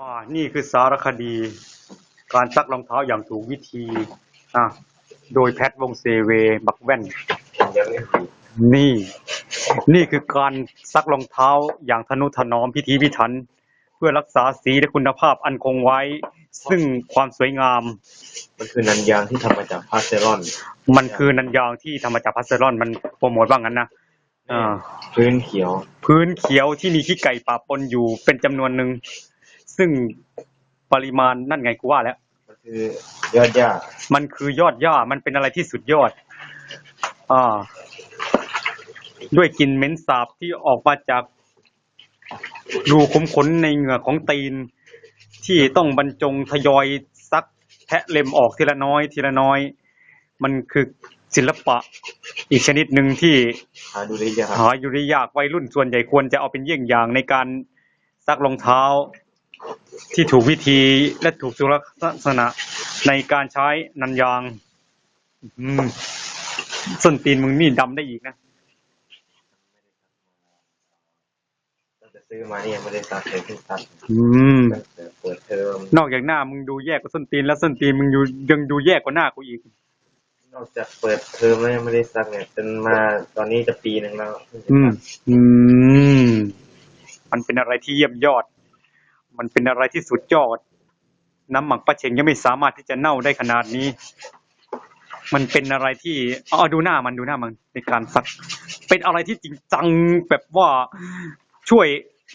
อ่านี่คือสารคดี การซักรองเท้าอย่างถูกวิธีอะโดยแพทย์วงศ์เซเวบักแว่นยังไม่ผิดนี่ นี่คือการซักรองเท้าอย่างทนุถนอมพิธีพิถัน เพื่อรักษาสีและคุณภาพอันคงไว้ ซึ่งความสวยงาม มันคือนันยางที่ทำมาจากพาสเซรอนมันคือนันยางที่ทำมาจากพลาสเตอรอนมันโปรโมทว่างั้นนะอ่าพื้นเขียว พื้นเขียวที่มีขี้ไก่ปะปนอยู่เป็นจำนวนหนึ่ง ซึ่งปริมาณนั่นไงกูว่าแล้ว มันคือยอดหญ้ามันคือยอดหญ้ามันเป็นอะไรที่สุดยอด อ่า ด้วยกลิ่นเหม็นสาบที่ออกมาจากรูขุมขนในเหงื่อของตีน ที่ต้องบรรจงทยอยซักแทะเล็มออกทีละน้อย ทีละน้อย มันคือศิลปะ อีกชนิดหนึ่งที่หาดูได้ยากหาอยู่ได้ยากวัยรุ่นส่วนใหญ่ควรจะเอาเป็นเยี่ยงอย่างในการซักรองเท้า ที่ถูกวิธีและถูกสุลักษณะในการใช้นันยาง อืมส้นตีนมึงนี่ดำได้อีกนะ ตั้งแต่ซื้อมานี่ยังไม่ได้ซักเลยเพิ่งซักอืม ตั้งแต่เปิดเทอมนอกจากหน้ามึงดูแย่กว่าส้นตีน แล้วส้นตีนมึงอยู่ยังดูแย่กว่าหน้ากูอีก นอกจากเปิดเทอมแล้วยังไม่ได้ซักเนี่ยจนมาตอนนี้จะปีหนึ่งแล้วเพิ่งจะอืมซักอืม มันเป็นอะไรที่เยี่ยมยอด มันเป็นอะไรที่สุดยอด น้ำหมักปลาเชงยังไม่สามารถที่จะเน่าได้ขนาดนี้ มันเป็นอะไรที่อ๋อดูหน้ามันดูหน้ามันในการซัก เป็นอะไรที่จริงจังแบบว่าช่วย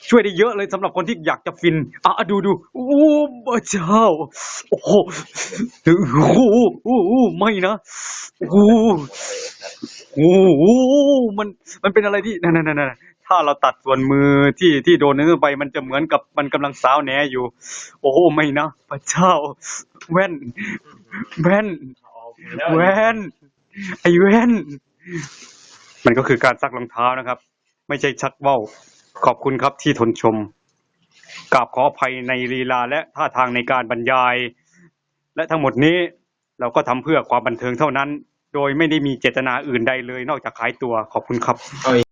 ช่วยได้เยอะเลยสำหรับคนที่อยากจะฟิน อะดูดูโอ้พระเจ้าโอ้โหโอ้โหโอ้โหไม่นะโอ้โหโอ้โห มัน มันเป็นอะไรที่นั่นนั่นนั่น ถ้าเราตัดส่วนมือที่ที่โดนนั้นไป มันจะเหมือนกับมันกำลังสาวแหนอยู่ โอ้โหไม่นะพระเจ้า แว่น แว่น แว่น ไอแว่น มันก็คือการซักรองเท้านะครับ ไม่ใช่ชักเว้า ขอบคุณครับที่ทนชมกราบขออภัยในลีลาและท่าทางในการบรรยาย และทั้งหมดนี้เราก็ทำเพื่อความบันเทิงเท่านั้น โดยไม่ได้มีเจตนาอื่นใดเลยนอกจากขายตัวขอบคุณครับเอา